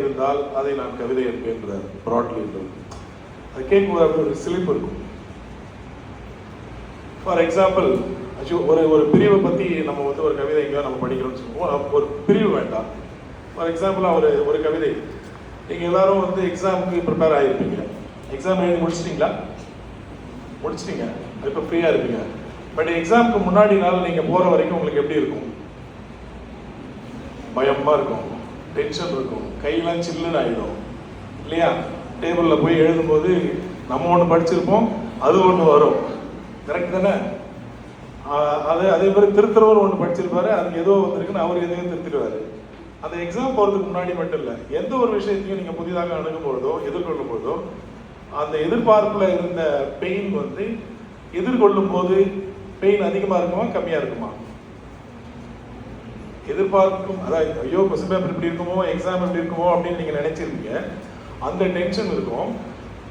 இருந்தால் அதை நான் கவிதை என்பேன்றார் ப்ராட்லி அது கேட்கும்போது அப்படி ஒரு சிலிப்பு இருக்கும். ஃபார் எக்ஸாம்பிள் ஒரு ஒரு பிரிவை பற்றி நம்ம வந்து ஒரு கவிதை எங்கேயோ நம்ம படிக்கிறோம்னு சொல்லுவோம். ஒரு பிரிவு வேண்டாம். ஃபார் எக்ஸாம்பிள் ஒரு ஒரு கவிதை. நீங்கள் எல்லாரும் வந்து எக்ஸாமுக்கு ப்ரிப்பேர் ஆகிருப்பீங்க எக்ஸாம் எழுதி முடிச்சிட்டிங்களா? முடிச்சிட்டீங்க. இப்போ ஃப்ரீயாக இருப்பீங்க. பட் எக்ஸாமுக்கு முன்னாடி நாள் நீங்கள் போகிற வரைக்கும் உங்களுக்கு எப்படி இருக்கும்? பயமாக இருக்கும். டென்ஷன் இருக்கும். கையெல்லாம் சில்லுன்னு ஆகிடும் இல்லையா? டேபிளில் போய் எழுதும்போது நம்ம ஒன்று படிச்சிருப்போம் அது ஒன்று வரும். கரெக்ட் தானே? அது அதே மாதிரி திருத்துறவர் ஒன்று படிச்சிருப்பாரு அது ஏதோ வந்திருக்குன்னு அவர் எதையும் திருத்திடுவார். அந்த எக்ஸாம் போகிறதுக்கு முன்னாடி மட்டும் இல்லை எந்த ஒரு விஷயத்தையும் நீங்கள் புதிதாக அணுகும் பொழுதோ எதிர்கொள்ளும் பொழுதோ அந்த எதிர்பார்ப்பில் இருந்த பெயின் வந்து எதிர்கொள்ளும் போது பெயின் அதிகமாக இருக்குமா கம்மியாக இருக்குமா? எதிர்பார்க்கும் அதாவது ஐயோ கொஸ்டின் பேப்பர் இப்படி இருக்குமோ எக்ஸாம் இப்படி இருக்குமோ அப்படின்னு நீங்கள் நினைச்சிருப்பீங்க. அந்த டென்ஷன் இருக்கும்.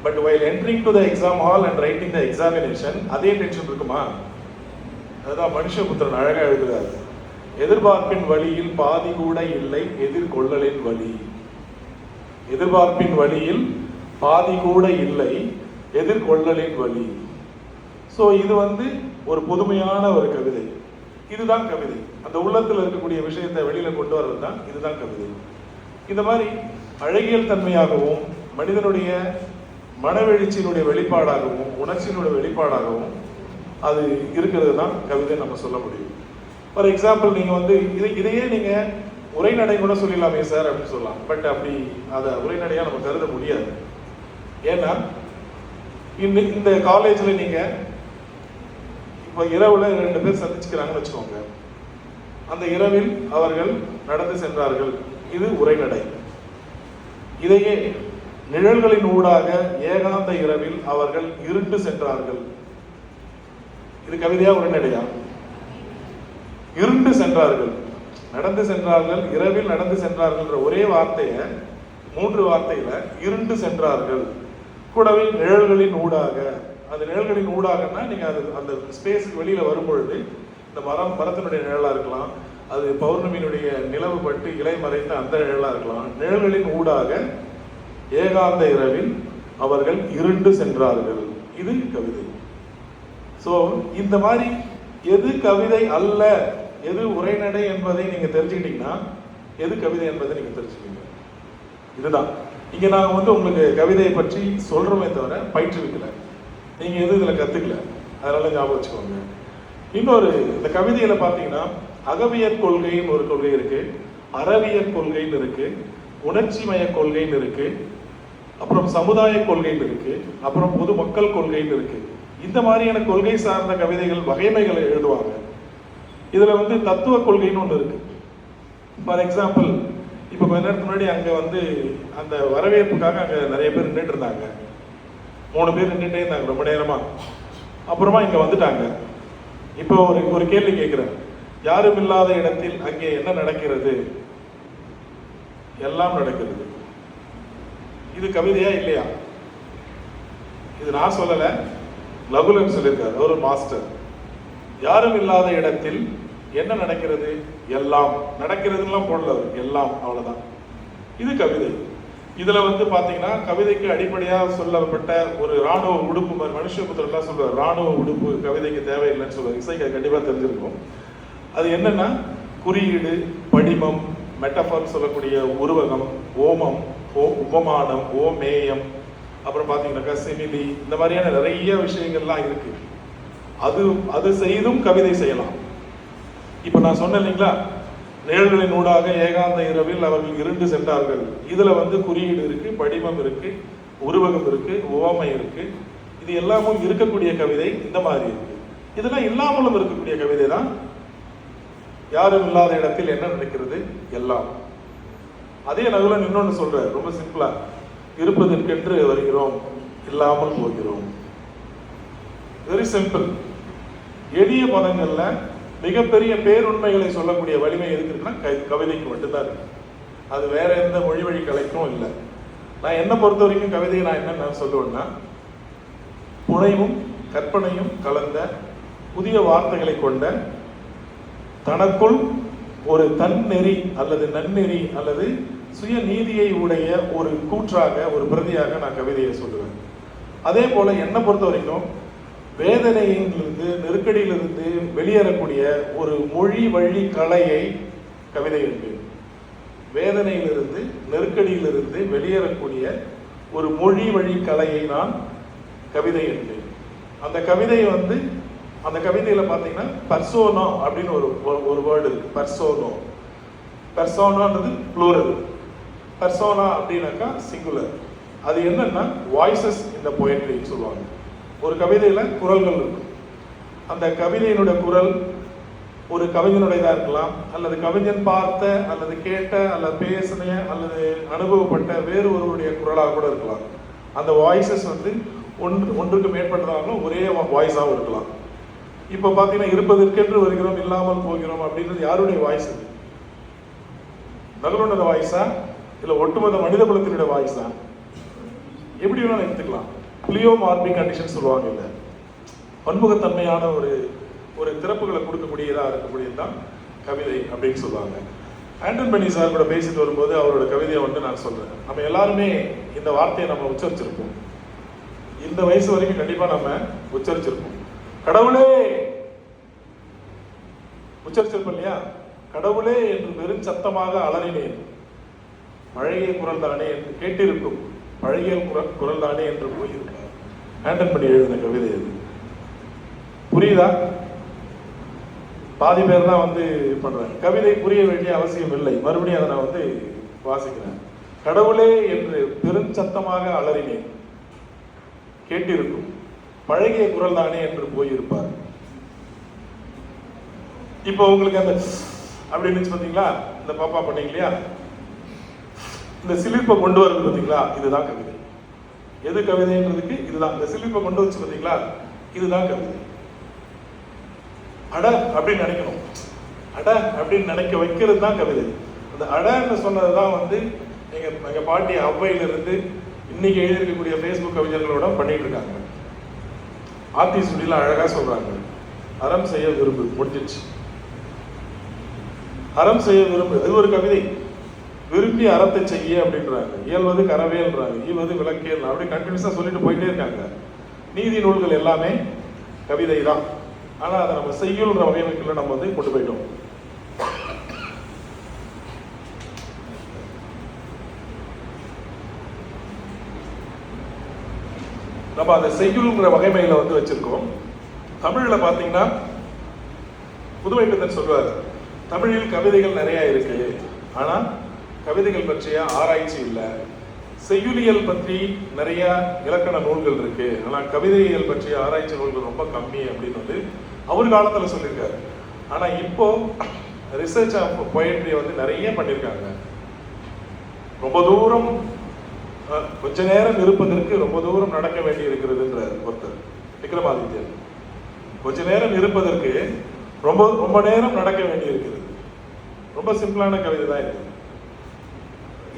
But while entering to the exam hall and writing the examination அதே டென்ஷன் இருக்குமா? அதுதான் மனுஷபுத்திரன் அழகாக எழுதுகிறார் எதிர்பார்ப்பின் வழியில் பாதி கூட இல்லை எதிர்கொள்ளலின் வழி. எதிர்பார்ப்பின் வழியில் பாதி கூட இல்லை எதிர்கொள்ளலின் வழி. ஸோ இது வந்து ஒரு புதுமையான ஒரு கவிதை. இதுதான் கவிதை. அந்த உள்ளத்தில் இருக்கக்கூடிய விஷயத்தை வெளியில கொண்டு வர்றது தான் இதுதான் கவிதை. இந்த மாதிரி அழகியல் தன்மையாகவும் மனிதனுடைய மனவெழுச்சியினுடைய வெளிப்பாடாகவும் உணர்ச்சியினுடைய வெளிப்பாடாகவும் அது இருக்கிறது தான் கவிதை நம்ம சொல்ல முடியும். ஃபார் எக்ஸாம்பிள் நீங்கள் வந்து இதை இதையே நீங்கள் உரைநடை கூட சொல்லிடலாமே சார் அப்படின்னு சொல்லலாம். பட் அப்படி அதை உரைநடையாக நம்ம கருத முடியாது. ஏன்னா இந்த இந்த காலேஜில் நீங்கள் இப்போ இரவுல ரெண்டு பேர் சந்திச்சுக்கிறாங்கன்னு வச்சுக்கோங்க. அந்த இரவில் அவர்கள் நடந்து சென்றார்கள். இது உரைநடை. இதையே நிழல்களின் ஊடாக ஏகாந்த இரவில் அவர்கள் இருண்டு சென்றார்கள். இது கவிதையா உரைநடையா? இருண்டு சென்றார்கள். நடந்து சென்றார்கள் இரவில் நடந்து சென்றார்கள்ன்ற ஒரே வார்த்தைய மூன்று வார்த்தையில இருண்டு சென்றார்கள். கூடவே நிழல்களின் ஊடாக. அந்த நிழல்களின் ஊடாகன்னா நீங்க அது அந்த ஸ்பேஸுக்கு வெளியில வரும் பொழுது இந்த மரம் மரத்தினுடைய நிழலாக இருக்கலாம். அது பௌர்ணமியினுடைய நிலவு பட்டு இலை மறைந்த அந்த நிழலாக இருக்கலாம். நிழல்களின் ஊடாக ஏகாந்த இரவில் அவர்கள் இருண்டு சென்றார்கள். இது கவிதை. ஸோ இந்த மாதிரி எது கவிதை அல்ல? எது உரைநடை என்பதை நீங்கள் தெரிஞ்சுக்கிட்டீங்கன்னா எது கவிதை என்பதை நீங்கள் தெரிஞ்சுக்கீங்க இதுதான். இங்கே நாங்கள் வந்து உங்களுக்கு கவிதையை பற்றி சொல்கிறோமே தவிர பயிற்றுவிக்கலை. நீங்கள் எதுவும் இதில் கற்றுக்கல அதனால ஞாபகம் வச்சுக்கோங்க. இன்னொரு இந்த கவிதையில பாத்தீங்கன்னா அகவியற் கொள்கைன்னு ஒரு கொள்கை இருக்கு அறவியற் கொள்கைன்னு இருக்கு உணர்ச்சிமய கொள்கைன்னு இருக்கு அப்புறம் சமுதாய கொள்கைன்னு இருக்கு அப்புறம் பொது மக்கள் கொள்கைன்னு இருக்கு. இந்த மாதிரியான கொள்கை சார்ந்த கவிதைகள் வகைமைகளை எழுதுவாங்க. இதுல வந்து தத்துவ கொள்கைன்னு ஒண்ணு இருக்கு. ஃபார் எக்ஸாம்பிள் இப்போ கொஞ்ச நேரத்துக்கு முன்னாடி அங்க வந்து அந்த வரவேற்புக்காக அங்க நிறைய பேர் நின்றுட்டு இருந்தாங்க. மூணு பேர் நின்றுட்டே இருந்தாங்க ரொம்ப நேரமா. அப்புறமா இங்க வந்துட்டாங்க. இப்போ ஒரு ஒரு கேள்வி கேட்கிறேன். யாரும் இல்லாத இடத்தில் அங்கே என்ன நடக்கிறது? எல்லாம் நடக்கிறது. இது கவிதையா இல்லையா? இது நான் சொல்லல. லகுலன் சொல்லியிருக்காரு அவர் ஒரு மாஸ்டர். யாரும் இல்லாத இடத்தில் என்ன நடக்கிறது? எல்லாம். நடக்கிறதுலாம் போடல எல்லாம் அவ்வளவுதான். இது கவிதை. இதுல வந்து பாத்தீங்கன்னா கவிதைக்கு அடிப்படையா சொல்லப்பட்ட ஒரு ராணுவ உடுப்பு மாதிரி மனுஷபுத்திரம்லாம் சொல்லுவார் ராணுவ உடுப்பு கவிதைக்கு தேவையில்லைன்னு சொல்லுவார் இசைக்கு அது கண்டிப்பா தெரிஞ்சிருக்கும். அது என்னன்னா குறியீடு படிமம் மெட்டஃபர் சொல்லக்கூடிய உருவகம் ஓமம் ஓ உபமானம் ஓமேயம் அப்புறம் பாத்தீங்கன்னாக்கா செமிலி இந்த மாதிரியான நிறைய விஷயங்கள்லாம் இருக்கு. அது அது செய்தும் கவிதை செய்யலாம். இப்ப நான் சொன்னேன் இல்லைங்களா நிழல்களின் ஊடாக ஏகாந்த இரவில் அவர்கள் இருண்டு சென்றார்கள். இதில் வந்து குறியீடு இருக்குது படிமம் இருக்குது உருவகம் இருக்குது உவமை இருக்கு. இது எல்லாமும் இருக்கக்கூடிய கவிதை இந்த மாதிரி இருக்குது இதெல்லாம் இல்லாமலும் இருக்கக்கூடிய கவிதை தான் யாரும் இல்லாத இடத்தில் என்ன நடக்கிறது? எல்லாம். அதே நகுலன் இன்னொன்று சொல்கிற ரொம்ப சிம்பிளாக இருப்பதற்கென்று வருகிறோம் இல்லாமல் போகிறோம். வெரி சிம்பிள் எளிய பதங்களில் மிகப்பெரிய பேருண்மைகளை சொல்லக்கூடிய வலிமை எதுக்கு இருக்குன்னா கவிதைக்கு மட்டும்தான் இருக்கு. அது வேற எந்த மொழி வழி கலைக்கும் இல்லை. நான் என்ன பொறுத்த வரைக்கும் கவிதையை நான் என்ன நான் சொல்லுவேன்னா புனைவும் கற்பனையும் கலந்த புதிய வார்த்தைகளை கொண்ட தனக்குள் ஒரு தன்னெறி அல்லது நன்னெறி அல்லது சுய நீதியை உடைய ஒரு கூற்றாக ஒரு பிரதியாக நான் கவிதையை சொல்லுவேன். அதே போல என்னை பொறுத்த வரைக்கும் வேதனையிலிருந்து நெருக்கடியிலிருந்து வெளியேறக்கூடிய ஒரு மொழி வழி கலையை கவிதை என்பேன் வேதனையிலிருந்து நெருக்கடியிலிருந்து வெளியேறக்கூடிய ஒரு மொழி வழி கலையை நான் கவிதை என்பேன். அந்த கவிதை வந்து அந்த கவிதையில பார்த்தீங்கன்னா பர்சோனோ அப்படின்னு ஒரு ஒரு- வேர்டு இருக்கு. பர்சோனோ பர்சோனோன்றது ப்ளூரல் பர்சோனா அப்படின்னாக்கா சிங்குலர் அது என்னன்னா வாய்ஸஸ் இந்த பொயட்ரின்னு சொல்லுவாங்க. ஒரு கவிதையில் குரல்கள் இருக்கும். அந்த கவிதையினுடைய குரல் ஒரு கவிஞனுடையதாக இருக்கலாம் அல்லது கவிஞன் பார்த்த அல்லது கேட்ட அல்லது பேசின அல்லது அனுபவப்பட்ட வேறு ஒருவருடைய குரலாக கூட இருக்கலாம். அந்த வாய்ஸஸ் வந்து ஒன்று ஒன்றுக்கு மேற்பட்டதாகவும் ஒரே வாய்ஸாகவும் இருக்கலாம். இப்போ பார்த்தீங்கன்னா இருப்பதற்கென்று வருகிறோம் இல்லாமல் போகிறோம் அப்படின்றது யாருடைய வாய்ஸ் அது? நகரோட வாய்ஸா இல்லை ஒட்டுமொத்த மனித குலத்தினுடைய வாய்ஸா எப்படி வேணாலும் எடுத்துக்கலாம். புளியோ மார்பிங் கண்டிஷன் சொல்லுவாங்க இல்லை. பன்முகத்தன்மையான ஒரு ஒரு திறப்புகளை கொடுக்கக்கூடியதாக இருக்கக்கூடியது தான் கவிதை அப்படின்னு சொல்லுவாங்க. ஆண்டன் பெனி சார் கூட பேசிட்டு வரும்போது அவரோட கவிதையை வந்து நான் சொல்றேன். நம்ம எல்லாருமே இந்த வார்த்தையை நம்ம உச்சரிச்சிருப்போம். இந்த வயசு வரைக்கும் கண்டிப்பா நம்ம உச்சரிச்சிருப்போம். கடவுளே! உச்சரிச்சிருப்போம் இல்லையா? கடவுளே என்று வெறும் சத்தமாக அலறினேன். பழைய குரல் தானே என்று கேட்டிருக்கும். பழைய குரல் குரல் தானே என்று போயிருக்கும். ஹேண்டன் பண்ணி எழுதின கவிதை அது புரியுதா? பாதி பேர் தான் வந்து பண்ணுறாங்க கவிதை புரிய வேண்டிய அவசியம் இல்லை. மறுபடியும் அதை நான் வந்து வாசிக்கிறேன். கடவுளே என்று பெருஞ்சத்தமாக அலறினேன். கேட்டிருக்கும். பழகிய குரல் தானே என்று போயிருப்பார். இப்போ உங்களுக்கு அந்த அப்படின்னு இருந்துச்சு பார்த்தீங்களா இந்த பாப்பா பண்ணீங்க இல்லையா? இந்த சிலிர்ப்பை கொண்டு வருது பார்த்தீங்களா இதுதான் கவிதை. எது கவிதைன்றதுக்கு? இதுதான். இந்த சிலிப்பை கொண்டு வச்சு பார்த்தீங்களா? இதுதான் கவிதை. அட அப்படின்னு நினைக்கணும். அட அப்படின்னு நினைக்க வைக்கிறது தான் கவிதை. அந்த அடன்னு சொன்னது தான் வந்து எங்கள் எங்கள் பாட்டி அவ்வையிலிருந்து இன்னைக்கு எழுதியிருக்கக்கூடிய ஃபேஸ்புக் கவிஞர்களோட பண்ணிட்டு இருக்காங்க. ஆத்தி சுடியில் அழகாக சொல்கிறாங்க அறம் செய்ய விரும்பு. முடிஞ்சிச்சு அறம் செய்ய விரும்பு. அது ஒரு கவிதை. விரும்பி அறத்தை செய்ய அப்படின்றாங்க. இயல்வது கரவேல்ன்றாங்க ஈவது விளக்கேல் அப்படி கண்டினியூஸாக சொல்லிட்டு போயிட்டே இருக்காங்க. நீதி நூல்கள் எல்லாமே கவிதை தான் ஆனால் அதை நம்ம செய்யுள்ன்ற வகைமைக்குள்ள நம்ம வந்து கொண்டு போயிட்டோம். நம்ம அந்த செய்யுள்ங்கிற வகைமையில வந்து வச்சிருக்கோம். தமிழ்ல பாத்தீங்கன்னா புதுமை பித்தன் சொல்வார் தமிழில் கவிதைகள் நிறைய இருக்கு. ஆனா கவிதைகள் பற்றிய ஆராய்ச்சி இல்லை. செய்யுளியல் பற்றி நிறைய இலக்கண நூல்கள் இருக்கு. ஆனால் கவிதைகள் பற்றிய ஆராய்ச்சி நூல்கள் ரொம்ப கம்மி அப்படின்னு வந்து அவர் காலத்தில் சொல்லியிருக்காரு. ஆனால் இப்போ ரிசர்ச் ஆஃப் பொயட்ரி வந்து நிறைய பண்ணியிருக்காங்க. ரொம்ப தூரம் கொஞ்ச நேரம் இருப்பதற்கு ரொம்ப தூரம் நடக்க வேண்டி இருக்கிறதுன்ற ஒருத்தர் விக்ரமாதித்யன். கொஞ்ச நேரம் இருப்பதற்கு ரொம்ப ரொம்ப நேரம் நடக்க வேண்டி இருக்கிறது ரொம்ப சிம்பிளான கவிதை தான் இது.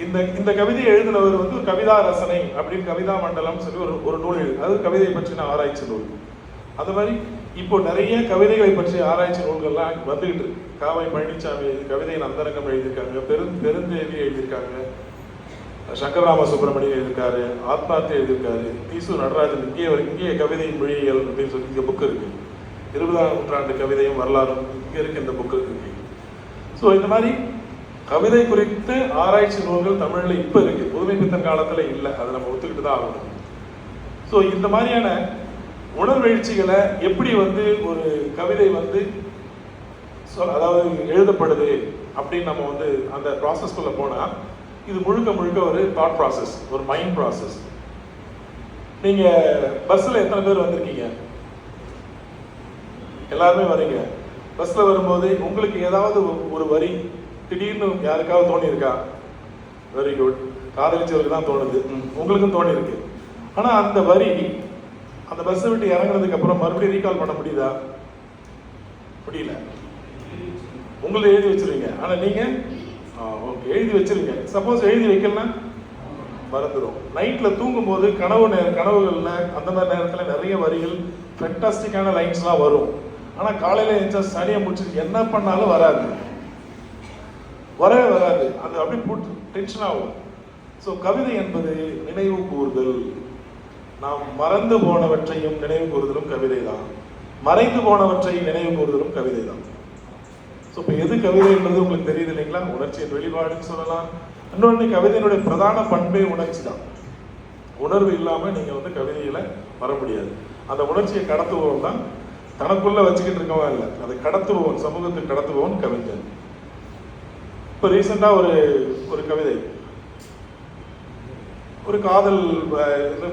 இந்த இந்த கவிதையை எழுதினவர் வந்து கவிதா ரசனை அப்படின்னு கவிதா மண்டலம் சொல்லி ஒரு ஒரு நூல் எழுது அது கவிதை பற்றின ஆராய்ச்சி நூல். அது மாதிரி இப்போ நிறைய கவிதைகளை பற்றிய ஆராய்ச்சி நூல்கள்லாம் வந்துகிட்டு இருக்கு. காவை பழனிசாமி கவிதையின் அந்தரங்கம் எழுதியிருக்காங்க பெரு பெருந்தேவி எழுதியிருக்காங்க சங்கரராம சுப்பிரமணியம் எழுதியிருக்காரு ஆத்மார்த்தி எழுதியிருக்காரு தீசு நடராஜன் இங்கே ஒரு கவிதையின் கவிதை மொழியியல் அப்படின்னு சொல்லி இங்கே புக் இருக்கு. இருபதாம் நூற்றாண்டு கவிதையும் வரலாறும் இங்கே இருக்கு இந்த புக்கு இருக்கு. ஸோ இந்த மாதிரி கவிதை குறித்து ஆராய்ச்சி நூல்கள் தமிழில் இப்ப இருக்கு. புதுமை பித்தன் காலத்துல இல்லை. அதை நம்ம ஒத்துக்கிட்டு தான் ஆகணும். ஸோ இந்த மாதிரியான உணர்வெழுச்சிகளை எப்படி வந்து ஒரு கவிதை வந்து அதாவது எழுதப்படுது அப்படின்னு நம்ம வந்து அந்த ப்ராசஸ்குள்ளே போனால் இது முழுக்க முழுக்க ஒரு தாட் ப்ராசஸ் ஒரு மைண்ட் ப்ராசஸ் நீங்கள் பஸ்ஸில் எத்தனை பேர் வந்திருக்கீங்க? எல்லாருமே வரீங்க. பஸ்ஸில் வரும்போது உங்களுக்கு ஏதாவது ஒரு- ஒரு வரி திடீர்னு யாருக்காவது தோணி இருக்கா வெரி குட் காதலிச்சவருக்கு தான் தோணுது உங்களுக்கும் தோணி இருக்கு ஆனா அந்த வரி அந்த பஸ் விட்டு இறங்குனதுக்கு அப்புறம் மறுபடியும் ரீகால் பண்ண முடியுதா? முடியல. உங்களை எழுதி வச்சிருவீங்க ஆனா நீங்க? ஓகே எழுதி வச்சிருங்க. சப்போஸ் எழுதி வைக்கலன்னா? மறந்துடும் நைட்ல தூங்கும் போது கனவு நேர கனவுகள்ல அந்த மாதிரி நேரத்துல நிறைய வரிகள் ஃபென்டாஸ்டிக்கான லைன்ஸ்லாம் வரும். ஆனா காலையில எழுந்தா சனியை முடிச்சு என்ன பண்ணாலும் வராது. வரவே வராது. அது அப்படியே போட்டு டென்ஷன் ஆகும். ஸோ கவிதை என்பது நினைவு கூறுதல் நாம் மறந்து போனவற்றையும் நினைவு கூறுதலும் கவிதை தான் மறைந்து போனவற்றை நினைவு கூறுதலும் கவிதை தான் ஸோ இப்போ எது கவிதை என்பது உங்களுக்கு தெரியுது இல்லைங்களா? உணர்ச்சியின் வெளிப்பாடுன்னு சொல்லலாம். இன்னொன்று கவிதையினுடைய பிரதான பண்பே உணர்ச்சி தான். உணர்வு இல்லாமல் நீங்கள் வந்து கவிதையில் வர முடியாது. அந்த உணர்ச்சியை கடத்துபவன் தான். தனக்குள்ளே வச்சுக்கிட்டு இருக்கவன் இல்லை அதை கடத்துபவன் சமூகத்துக்கு கடத்துபவன் கவிஞன். இப்போ ரீசெண்டாக ஒரு ஒரு கவிதை. ஒரு காதல்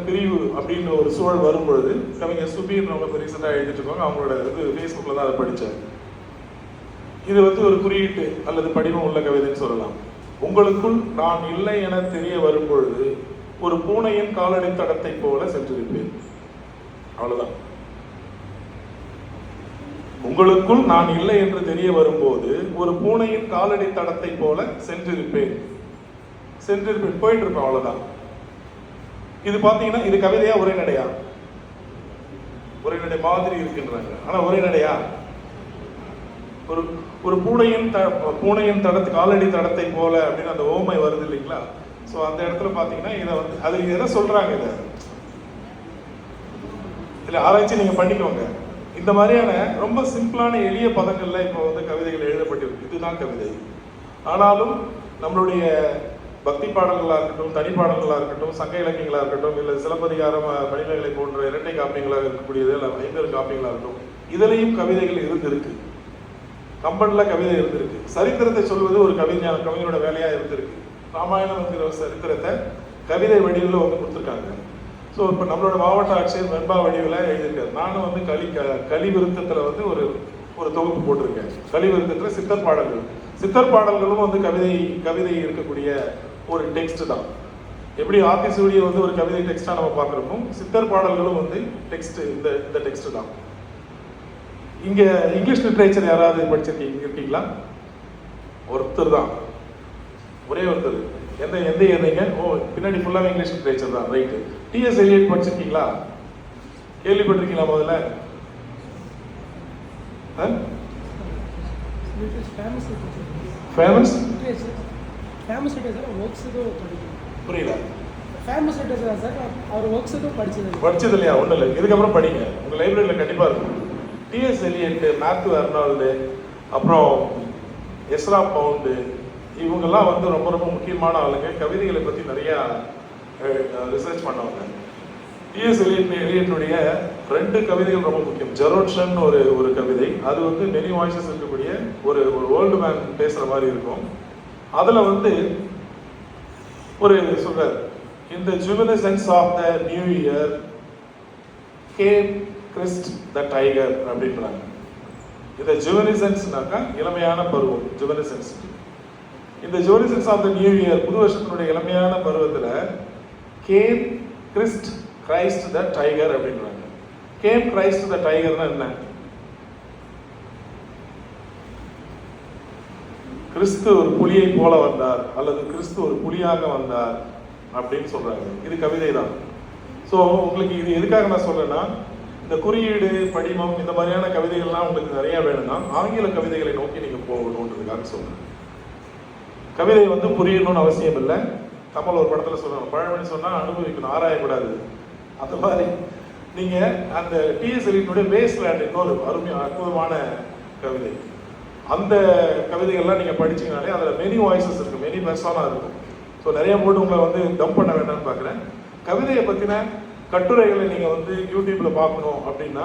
பிரிவு அப்படின்னு ஒரு சூழல் வரும்பொழுது கவிஞர் சுபின்றவங்க இப்போ ரீசெண்டாக எழுதிட்டு இருக்காங்க. அவங்களோட இது ஃபேஸ்புக்கில் தான் அதை படித்தேன் இது வந்து ஒரு குறியீட்டு அல்லது படிவம் உள்ள கவிதைன்னு சொல்லலாம். உங்களுக்குள் நான் இல்லை என தெரிய வரும்பொழுது ஒரு பூனையின் காலடி தடத்தை போல சென்றிருப்பேன். அவ்வளோதான் உங்களுக்குள் நான் இல்லை என்று தெரிய வரும்போது ஒரு பூனையின் காலடி தடத்தை போல சென்றிருப்பேன். சென்றிருப்பேன். போயிட்டு இருப்பேன் அவ்வளவுதான். இது பாத்தீங்கன்னா இது கவிதையா உரைநடையா உரைநடை மாதிரி இருக்குன்றாங்க. ஆனா உரைநடையா ஒரு ஒரு பூனையின் த பூனையின் தடத்து காலடி தடத்தை போல அப்படின்னு அந்த ஓமை வருது இல்லைங்களா? ஸோ அந்த இடத்துல பார்த்தீங்கன்னா இதை வந்து அது எதை சொல்றாங்க இதை? இதில் ஆராய்ச்சி நீங்கள் பண்ணிக்கோங்க. இந்த மாதிரியான ரொம்ப சிம்பிளான எளிய பதங்கள்ல இப்போ வந்து கவிதைகள் எழுதப்பட்டிருக்கு. இதுதான் கவிதை. ஆனாலும் நம்மளுடைய பக்தி பாடல்களாக இருக்கட்டும் தனி பாடல்களாக இருக்கட்டும் சங்க இலக்கியங்களாக இருக்கட்டும் இல்லை சிலப்பதிகாரம் அஹ், போன்ற இரட்டை காப்பியங்களாக இருக்கக்கூடியது இல்லை ஐம்பெரு காப்பியங்களாக இருக்கட்டும் இதுலேயும் கவிதைகள் இருந்திருக்கு. கம்பனில் கவிதை இருந்திருக்கு. சரித்திரத்தை சொல்வது ஒரு கவிஞர் கவிஞரோட வேலையாக இருந்திருக்கு. ராமாயணம் என்கிற சரித்திரத்தை கவிதை வடிவில் வந்து கொடுத்துருக்காங்க. ஸோ இப்போ நம்மளோட மாவட்ட ஆட்சியர் வெண்பா வடிவில் எழுதியிருக்காரு. நானும் வந்து களி க களி விருத்தத்தில் வந்து ஒரு ஒரு தொகுப்பு போட்டிருக்கேன். களி விருத்தத்தில் சித்தர் பாடல்கள். சித்தர் பாடல்களும் வந்து கவிதை கவிதை இருக்கக்கூடிய ஒரு டெக்ஸ்ட் தான். எப்படி ஆத்திசூடியை வந்து ஒரு கவிதை டெக்ஸ்டாக நம்ம பார்க்குறோமோ சித்தர் பாடல்களும் வந்து டெக்ஸ்ட் இந்த இந்த டெக்ஸ்ட் தான். இங்கே இங்கிலீஷ் லிட்ரேச்சர் யாராவது படிச்சிருக்கீங்க இருக்கீங்களா? ஒருத்தர் தான். ஒரே ஒருத்தர். எந்த எந்த ஏறீங்க ஓ பின்னாடி ஃபுல்லாக இங்கிலீஷ் லிட்ரேச்சர் தான். ரைட்டு. டிஎஸ் எலியட் படிச்சிருக்கீங்களா? கேள்விப்பட்டிருக்கீங்களா முதல்ல? Famous famous famous literary works எதுவும் படிக்கணும் புரியல. ஃபேமஸ் லிட்டர் சார் அவர் ஒர்க்ஸ் எதுவும் படிச்சது படிச்சது இல்லையா ஒன்றும் இல்லை. இதுக்கப்புறம் படிங்க. உங்கள் லைப்ரரியில் கண்டிப்பாக இருக்கும். T S Eliot Matthew Arnold அப்புறம் எஸ்ரா பவுண்டு இவங்கெல்லாம் வந்து ரொம்ப ரொம்ப முக்கியமான ஆளுங்க. கவிதைகளை பற்றி நிறையா ரிசர்ச் பண்ணவங்க. டிஎஸ் எலியட் ரெண்டு கவிதைகள் ரொம்ப முக்கியம். ஜெரோட்ஷன் ஒரு ஒரு கவிதை. அது வந்து மெனி வாய்ஸஸ் இருக்கக்கூடிய ஒரு ஒரு வேர்ல்டு மேன் பேசுகிற மாதிரி இருக்கும். அதில் வந்து ஒரு சொல்கிறார் இந்த juvenescence of the new year came Christ the tiger அப்படின்றாங்க. இந்த ஜுவனிசன்ஸ்னாக்கா இளமையான பருவம். ஜுவனிசன்ஸ் இந்த juvenescence of the new year புது வருஷத்தினுடைய இளமையான பருவத்தில் came Christ Christ the tiger அப்படின்றாங்க. கேம் கிரைஸ்ட் த டைகர்னா என்ன? கிறிஸ்து ஒரு புலியை போல வந்தார் அல்லது கிறிஸ்து ஒரு புலியாக வந்தார் அப்படின்னு சொல்றாங்க. இது கவிதை தான் ஸோ உங்களுக்கு இது எதுக்காக நான் சொல்றேன்னா இந்த குறியீடு படிமம் இந்த மாதிரியான கவிதைகள்லாம் உங்களுக்கு நிறைய வேணும்னா ஆங்கில கவிதைகளை நோக்கி நீங்க போகணுன்றதுக்காக சொல்றேன். கவிதை வந்து புரியணும்னு அவசியம் இல்லை. கமல் ஒரு படத்தில் சொல்லணும் பழமொழி சொன்னால் அனுபவிக்கணும் ஆராயக்கூடாது அந்த மாதிரி. நீங்கள் அந்த டிஎஸ் எலினுடைய வேஸ்ட் லேண்ட் இன்னொரு அருமையான அற்புதமான கவிதை. அந்த கவிதைகள்லாம் நீங்கள் படிச்சிங்கனாலே அதில் மெனி வாய்ஸஸ் இருக்குது மெனி பெர்சானா இருக்கும் ஸோ நிறைய போட்டு உங்களை வந்து டம்ப் பண்ண வேண்டாம்னு பார்க்குறேன் கவிதையை பற்றின கட்டுரைகளை நீங்கள் வந்து யூடியூப்பில் பார்க்கணும் அப்படின்னா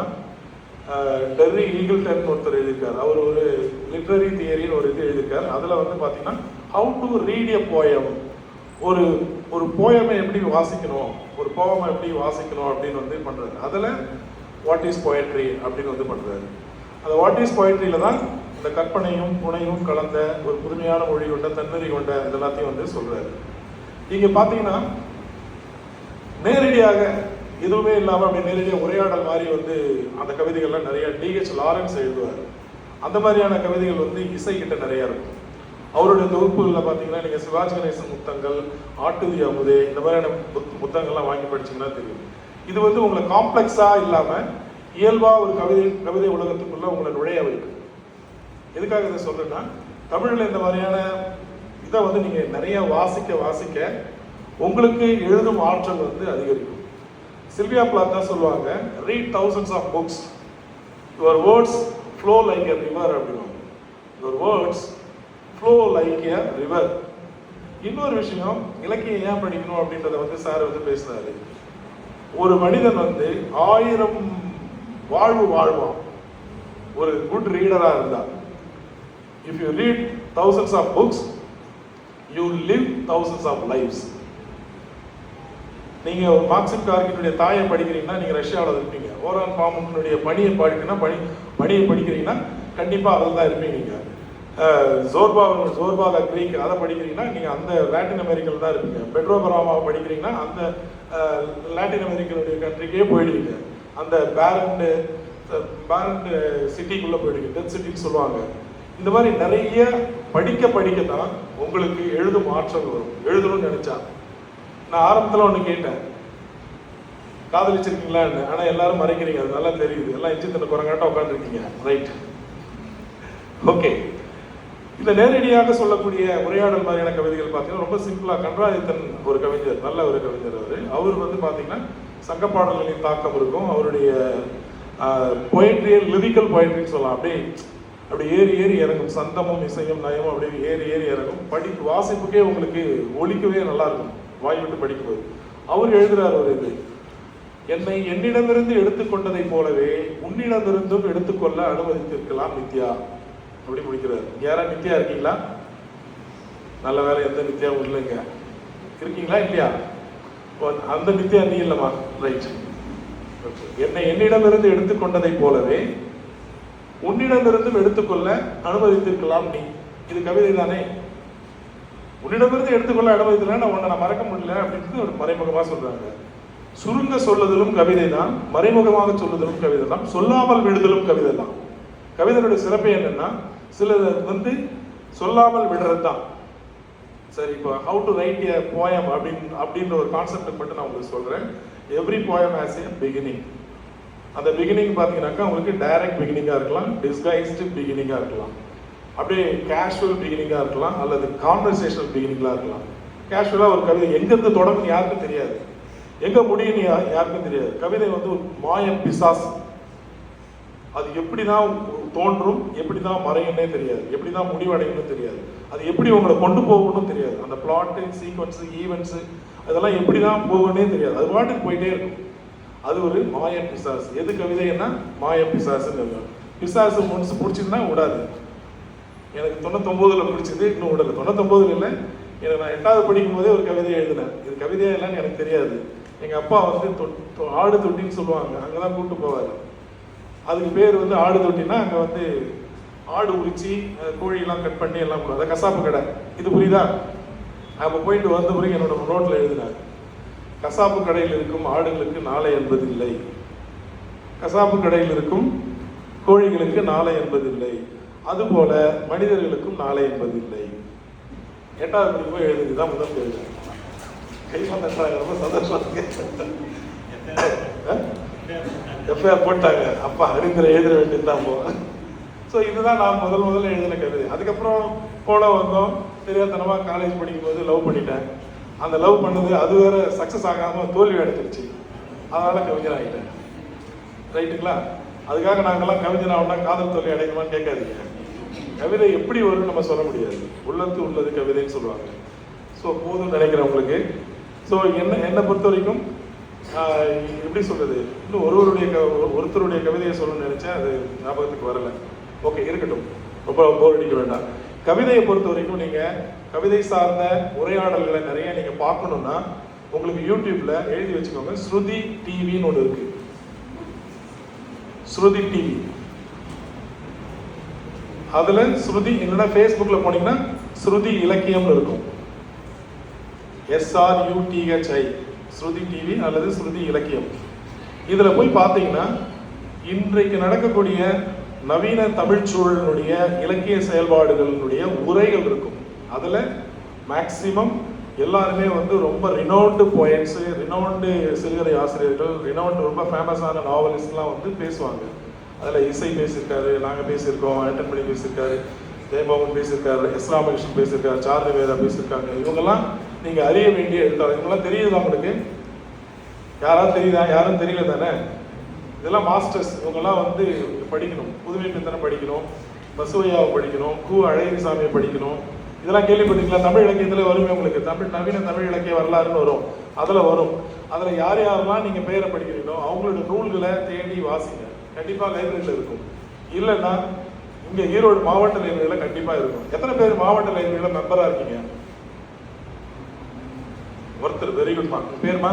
டெர்ரி டெர்ரி ஈகிள்டன் ஒருத்தர் எழுதியிருக்கார். அவர் ஒரு லிட்ரரி தியரின்னு ஒரு இது எழுதியிருக்கார். அதில் வந்து பார்த்தீங்கன்னா how to read a poem ஒரு ஒரு போயமை எப்படி வாசிக்கணும்? ஒரு போயமை எப்படி வாசிக்கணும் அப்படின்னு வந்து பண்ணுறாரு அதில் வாட் இஸ் poetry அப்படின்னு வந்து பண்ணுறாரு அந்த வாட் இஸ் poetryல தான் இந்த கற்பனையும் புனையும் கலந்த ஒரு புதுமையான மொழி கொண்ட தன்னறி கொண்ட இது எல்லாத்தையும் வந்து சொல்கிறாரு இங்கே பார்த்தீங்கன்னா நேரடியாக எதுவுமே இல்லாமல் அப்படி நேரடியாக உரையாடல் மாதிரி வந்து அந்த கவிதைகள்லாம் நிறைய டிஹெச் லாரன்ஸ் எழுதுவார். அந்த மாதிரியான கவிதைகள் வந்து இசைக்கிட்ட நிறையா இருக்கும். அவருடைய தொகுப்புகளில் பார்த்தீங்கன்னா நீங்கள் சிவாஜி கணேசன் புத்தங்கள் ஆட்டுதி அமுதே இந்த மாதிரியான புத்- புத்தகங்கள்லாம் வாங்கி படிச்சீங்கன்னா தெரியும். இது வந்து உங்களை காம்ப்ளெக்ஸாக இல்லாமல் இயல்பாக ஒரு கவிதை கவிதை உலகத்துக்குள்ளே உங்களை நுழைய வைக்கும். எதுக்காக இதை சொல்கிறேன்னா தமிழில் இந்த மாதிரியான இதை வந்து நீங்கள் நிறைய வாசிக்க வாசிக்க உங்களுக்கு எழுதும் ஆற்றல் வந்து அதிகரிக்கும். சில்வியா பிளாத் தான் சொல்லுவாங்க read thousands of books your words flow like a river அப்படின்வாங்க your words flow like a river இன்னொரு விஷயம் இலக்கியம் ஏன் படிக்கணும் அப்படின்றத வந்து சார் வந்து பேசினாரு. ஒரு மனிதன் வந்து ஆயிரம் வாழ்வு வாழ்வான். ஒரு குட் ரீடராக இருந்தா if you read thousands of books you live thousands of lifes ஒரு மார்க்சிம் கார்கினுடைய தாயை படிக்கிறீங்கன்னா நீங்கள் ரஷ்யாவில் இருப்பீங்க. ஓரான் பாமனுடைய பணியை படிக்கணும்னா பணி பணியை படிக்கிறீங்கன்னா கண்டிப்பாக அதில் தான் இருப்பீங்க. நீங்கள் ஜோர்பா ஜோர்பா த கிரீக் அதை படிக்கிறீங்கன்னா நீங்கள் அந்த லாட்டின் அமெரிக்காவில் தான் இருப்பீங்க. பெட்ரோ பராமாவை படிக்கிறீங்கன்னா அந்த லாட்டின் அமெரிக்கனுடைய கண்ட்ரிக்கே போயிடுவீங்க. அந்த பேரண்டு பேரண்ட் சிட்டிக்குள்ளே போயிடுங்க டெத் சிட்டின்னு சொல்லுவாங்க. இந்த மாதிரி நிறைய படிக்க படிக்க தான் உங்களுக்கு எழுதும் ஆற்றல் வரும். எழுதணும்னு நினைச்சா. நான் ஆரம்பத்தில் ஒன்று கேட்டேன். காதலிச்சிருக்கீங்களான்னு ஆனால் எல்லாரும் மறைக்கிறீங்க. அது நல்லா தெரியுது. எல்லாம் இஞ்சி தண்ணி குரங்காட்டம் உட்காந்துருக்கீங்க ரைட் ஓகே இந்த நேரடியாக சொல்லக்கூடிய உரையாடல் மாதிரியான கவிதைகள் பார்த்தீங்கன்னா ரொம்ப சிம்பிளாக கன்றாதித்தன் ஒரு கவிஞர் நல்ல ஒரு கவிஞர் அவர். அவர் வந்து பார்த்தீங்கன்னா சங்க பாடல்களின் தாக்கம் இருக்கும். அவருடைய பொயட்ரியை லிரிக்கல் பொயிட்ரின்னு சொல்லலாம். அப்படியே அப்படி ஏறி ஏறி இறங்கும். சந்தமும் இசையும் நயமும் அப்படியே ஏறி ஏறி இறங்கும். படி வாசிப்புக்கே உங்களுக்கு ஒழிக்கவே நல்லா இருக்கும். வாய் விட்டு படிக்கும்போது. அவர் எழுதுறார் ஒரு இது. என்னை என்னிடமிருந்து எடுத்துக்கொண்டதைப் போலவே உன்னிடமிருந்தும் எடுத்துக்கொள்ள அனுமதித்திருக்கலாம் நித்யா அப்படி முடிக்கிறார் யாரா நித்யா இருக்கீங்களா? நல்ல வேலை எந்த நித்யாவும் இல்லைங்க. இருக்கீங்களா இல்லையா? அந்த நித்யா நீ இல்லைம்மா. ரைட் என்னை என்னிடமிருந்து எடுத்துக்கொண்டதைப் போலவே உன்னிடமிருந்தும் எடுத்துக்கொள்ள அனுமதித்திருக்கலாம் நீ. இது கவிதை தானே? உன்னிடமிருந்து எடுத்துக்கொள்ள அனுமதித்திருந்தா நான் உன்னை நான் மறக்க முடியல அப்படின்னு ஒரு மறைமுகமா சொல்றாங்க. சுருங்க சொல்லுதலும் கவிதை தான் மறைமுகமாக சொல்லுதலும் கவிதை தான் சொல்லாமல் விடுதலும் கவிதை தான். கவிதையோட சிறப்பு என்னன்னா சிலது வந்து சொல்லாமல் விடுறது தான் சரி இப்போ how to write a poem அப்படின்னு அப்படின்ற ஒரு கான்செப்ட் மட்டும் நான் உங்களுக்கு சொல்கிறேன் every poem has a beginning அந்த பிகினிங் பார்த்தீங்கன்னாக்கா உங்களுக்கு டைரக்ட் பிகினிங்காக இருக்கலாம் டிஸ்கைஸ்டு பிகினிங்காக இருக்கலாம். அப்படியே கேஷுவல் பிகினிங்காக இருக்கலாம் அல்லது கான்வர்சேஷனல் பிகினிங்காக இருக்கலாம். கேஷுவலாக ஒரு கவிதை எங்கேருந்து தொடங்கும் யாருக்கும் தெரியாது. எங்கே முடியும்னு யாருக்கும் தெரியாது. கவிதை வந்து ஒரு மாயம் பிசாஸ் அது எப்படி தான் தோன்றும் எப்படி தான் மறையும்னே தெரியாது. எப்படி தான் முடிவடையும்னு தெரியாது. அது எப்படி உங்களை கொண்டு போகணும்னு தெரியாது. அந்த பிளாட்டு சீக்வன்ஸு ஈவெண்ட்ஸு அதெல்லாம் எப்படி தான் போகணும்னே தெரியாது. அது பாட்டுக்கு போயிட்டே இருக்கும். அது ஒரு மாய பிசாசு. எது கவிதைன்னா மாய பிசாசுன்னு பிசாசு முடிச்சு பிடிச்சிருந்தா விடாது. எனக்கு தொண்ணூத்தொம்போதுல பிடிச்சது இன்னும் விடல. தொண்ணூத்தொம்போதுல இல்லை. எனக்கு நான் எட்டாவது படிக்கும் போதே ஒரு கவிதை எழுதினேன். இது கவிதையா இல்லைன்னு எனக்கு தெரியாது. எங்கள் அப்பா வந்து தொ- ஆடு தொட்டின்னு சொல்லுவாங்க. அங்கே தான் கூட்டு போவார். அதுக்கு பேர் வந்து ஆடு தொட்டினா அங்க வந்து ஆடு உரிச்சு கோழியெல்லாம் கட் பண்ணி எல்லாம் அதை கசாப்பு கடை. இது புரியுதா? அப்போ போயிட்டு வந்த பிறகு என்னோட நோட்டில் எழுதினார். கசாப்பு கடையில் இருக்கும் ஆடுகளுக்கு நாளை என்பது இல்லை கசாப்பு கடையில் இருக்கும் கோழிகளுக்கு நாளை என்பதில்லை. அதுபோல மனிதர்களுக்கும் நாளை என்பதில்லை. எட்டாவது படிப்பு தான் முதல் கேள்வி கைப்பற்றாங்க ரொம்ப சந்தோஷம் இருக்கு எஃப்ஐஆர் போட்டாங்க. அப்பா அறிஞரை எழுத வேண்டியது தான் போ ஸோ இதுதான் நான் முதல் முதல்ல எழுதின கவிதை. அதுக்கப்புறம் போல வந்தோம். தெரியாதனமாக காலேஜ் படிக்கும்போது லவ் பண்ணிட்டேன். அந்த லவ் பண்ணது அது வேற சக்ஸஸ் ஆகாமல் தோல்வி அடைஞ்சிருச்சு. அதனால் கவிஞர் ஆகிட்டேன் ரைட்டுங்களா அதுக்காக நாங்கள்லாம் கவிஞர் ஆகணும்னா காதல் தோல்வி அடையணுமான்னு கேட்காதீங்க. கவிதை எப்படி வரும்னு நம்ம சொல்ல முடியாது. உள்ளத்து உள்ளது கவிதைன்னு சொல்லுவாங்க. ஸோ போதும்னு நினைக்கிறேன் உங்களுக்கு. ஸோ என்ன என்னை பொறுத்த வரைக்கும் எப்படி சொல்றது? இன்னும் ஒருவருடைய க- ஒருத்தருடைய கவிதையை சொல்லணும்னு நினைச்சேன் அது ஞாபகத்துக்கு வரல. ஓகே இருக்கட்டும். ரொம்ப போர் அடிக்க வேண்டாம். கவிதையை பொறுத்த வரைக்கும் நீங்க கவிதை சார்ந்த உரையாடல்களை நிறைய நீங்க பார்க்கணும்னா உங்களுக்கு யூடியூப்ல எழுதி வச்சுக்கோங்க. ஸ்ருதி டிவின்னு ஒன்று இருக்கு. ஸ்ருதி டிவி. அதுல ஸ்ருதி இல்லைன்னா ஃபேஸ்புக்ல போனீங்கன்னா ஸ்ருதி இலக்கியம்னு இருக்கும். எஸ்ஆர் யூடிஹெச்ஐ ஸ்ருதி டிவி அல்லது ஸ்ருதி இலக்கியம். இதில் போய் பார்த்தீங்கன்னா இன்றைக்கு நடக்கக்கூடிய நவீன தமிழ் சூழலினுடைய இலக்கிய செயல்பாடுகளினுடைய உரைகள் இருக்கும். அதில் மேக்சிமம் எல்லாருமே வந்து ரொம்ப ரினவுண்டு போயட்ஸு ரினவுண்டு சிறுகதை ஆசிரியர்கள் ரினவுண்டு ரொம்ப ஃபேமஸான நாவலிஸ்ட்லாம் வந்து பேசுவாங்க. அதில் இசை பேசியிருக்காரு நாங்கள் பேசியிருக்கோம் அட்டன் பேசியிருக்காரு ஜெயமோகன் பேசியிருக்காரு எஸ் ராமகிருஷ்ணன் பேசியிருக்காரு சார்லி வேதா பேசியிருக்காங்க. இவங்கெல்லாம் நீங்க அறிய வேண்டிய எழுத்தாளர் இவங்கெல்லாம் தெரியுதா உங்களுக்கு? யாராவது தெரியுதா? யாரும் தெரியல தானே? இதெல்லாம் மாஸ்டர்ஸ் இவங்கெல்லாம் வந்து படிக்கணும். புதுமை பித்தனை படிக்கணும். பசுவையாவை படிக்கணும். கு அழகிரிசாமியை படிக்கணும். இதெல்லாம் கேள்விப்பட்டீங்களா தமிழ் இலக்கியத்தில் வருமே உங்களுக்கு. தமிழ் நவீன தமிழ் இலக்கிய வரலாறுன்னு வரும். அதில் வரும். அதில் யார் யாரெல்லாம் நீங்கள் பெயரை படிக்கிறீங்களோ அவங்களோட நூல்களை தேடி வாசிங்க. கண்டிப்பாக லைப்ரரியில் இருக்கும். இல்லைன்னா இங்கே ஈரோடு மாவட்ட லைப்ரரியில் கண்டிப்பாக இருக்கும். எத்தனை பேர் மாவட்ட லைப்ரரியில் மெம்பராக இருக்கீங்க? ஒருத்தர் வெரி குட்மா பேர்மா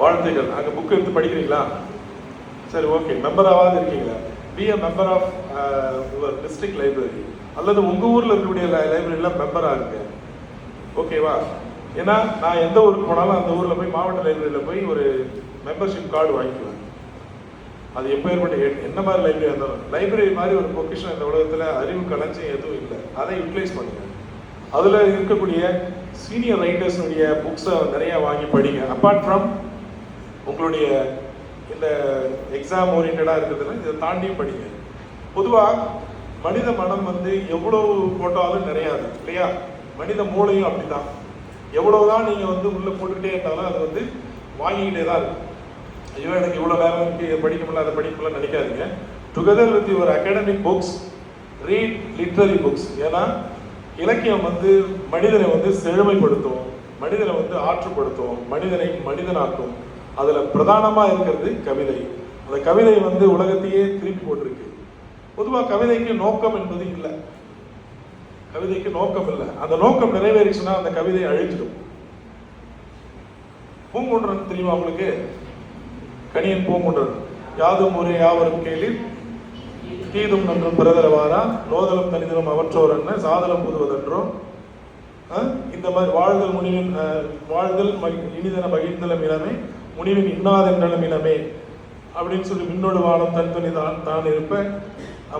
வாழ்த்துக்கள். அங்கே புக் எடுத்து படிக்கிறீங்களா? சரி ஓகே மெம்பராவது இருக்கீங்களா? Be a member of your district library அல்லது உங்கள் ஊரில் இருக்கக்கூடிய லைப்ரரியில் மெம்பராக இருக்கு ஓகேவா ஏன்னா நான் எந்த ஊருக்கு போனாலும் அந்த ஊரில் போய் மாவட்ட லைப்ரரியில் போய் ஒரு மெம்பர்ஷிப் கார்டு வாங்கிக்குவேன். அது எப்பேற்பட்ட என்ன மாதிரி லைப்ரரி இருந்தாலும். லைப்ரரி மாதிரி ஒரு பொக்கிஷன் இந்த உலகத்தில் அறிவு களஞ்சியம் எதுவும் இல்லை. அதை யூட்டிலைஸ் பண்ணுங்க. அதில் இருக்கக்கூடிய சீனியர் ரைட்டர்ஸ்னுடைய புக்ஸை நிறைய வாங்கி படிங்க. அப்பார்ட் ஃப்ரம் உங்களுடைய இந்த எக்ஸாம் ஓரியன்டாக இருக்கிறதுல இதை தாண்டியும் படிங்க. பொதுவாக மனித மனம் வந்து எவ்வளவு போட்டாலும் நிறையாது. இல்லையா? மனித மூளையும் அப்படிதான். எவ்வளவுதான் நீங்கள் வந்து உள்ளே போட்டுக்கிட்டே இருந்தாலும் அது வந்து வாங்கிக்கிட்டே தான் இருக்கும். ஐயோ எனக்கு இவ்வளோ நேரம் இருக்குது இதை படிக்க முடியல அதை படிக்க முடியல நினைக்காதீங்க. Together with your academic books read literary books ஏன்னா இலக்கியம் வந்து மனிதனை வந்து செழுமைப்படுத்தும் மனிதனை வந்து ஆற்றுப்படுத்தும் மனிதனை மனிதனாக்கும். அதில் பிரதானமாக இருக்கிறது கவிதை. அந்த கவிதை வந்து உலகத்தையே திருப்பி போட்டிருக்கு. பொதுவாக கவிதைக்கு நோக்கம் என்பது இல்லை. கவிதைக்கு நோக்கம் இல்லை. அந்த நோக்கம் நிறைவேறிச்சுன்னா அந்த கவிதை அழிஞ்சிடும். பூங்குன்றன் தெரியுமா உங்களுக்கு? கணியன் பூங்குன்றன். யாதும் ஒரே யாவரும் கேளிர் தீதும் நன்றும் பிறதரவாரா? நோதலும் தனிதலும் அவற்றோர் என்ன? சாதலம் புதுவதன்றோ? இந்த மாதிரி வாழ்தல் முனிவின் வாழ்தல் இனிதன மகிழ்ந்தலம் இளமே முனிவின் இன்னாதென்றலும் இளமே அப்படின்னு சொல்லி மின்னோடு வாழும் தன் துணி தான் தான் இருப்ப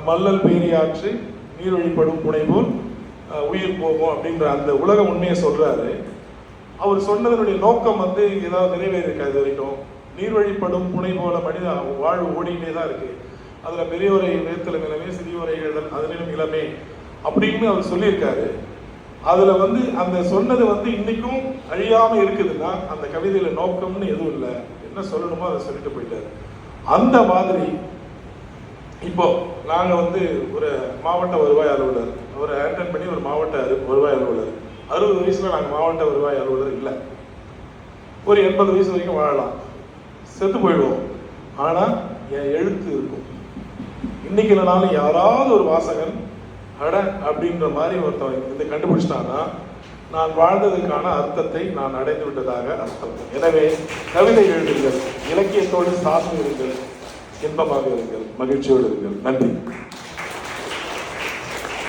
மல்லல் பேரியாற்று நீரொழிப்படும் வழிபடும் புனை போல் உயிர் போகும் அப்படின்ற அந்த உலக உண்மையை சொல்றாரு. அவர் சொன்னதனுடைய நோக்கம் வந்து ஏதாவது நிறைவேறிருக்காது வரைக்கும். நீர்வழிப்படும் புனை போல மனித வாழ்வு ஓடிக்கிட்டே தான் இருக்கு. அதில் பெரியவரை வேத்தல நிலமே சிறியவரை எழுதல் அதனிலும் இளமே அப்படின்னு அவர் சொல்லியிருக்காரு. அதில் வந்து அந்த சொன்னது வந்து இன்னைக்கும் அழியாமல் இருக்குதுன்னா அந்த கவிதையில் நோக்கம்னு எதுவும் இல்லை. என்ன சொல்லணுமோ அதை சொல்லிட்டு போயிட்டார். அந்த மாதிரி இப்போ நாங்கள் வந்து ஒரு மாவட்ட வருவாய் அலுவலர். அவரை அட்டன் பண்ணி ஒரு மாவட்ட அரு- வருவாய் அலுவலர். அறுபது வயசில் நாங்கள் மாவட்ட வருவாய் அலுவலர் இல்லை. ஒரு எண்பது வயசு வரைக்கும் வாழலாம். செத்து போயிடுவோம். ஆனால் என் எழுத்து இருக்கும். இன்னைக்கு இல்லைனாலும் யாராவது ஒரு வாசகன் அட அப்படின்ற மாதிரி ஒருத்தவங்க இதை கண்டுபிடிச்சிட்டான்னா நான் வாழ்ந்ததற்கான அர்த்தத்தை நான் அடைந்து விட்டதாக அர்த்தம். எனவே கவிதை எழுதுங்கள் இலக்கியத்தோடு சார்ந்து இருங்கள் இன்பமாக இருங்கள் மகிழ்ச்சியோடு இருங்கள். நன்றி.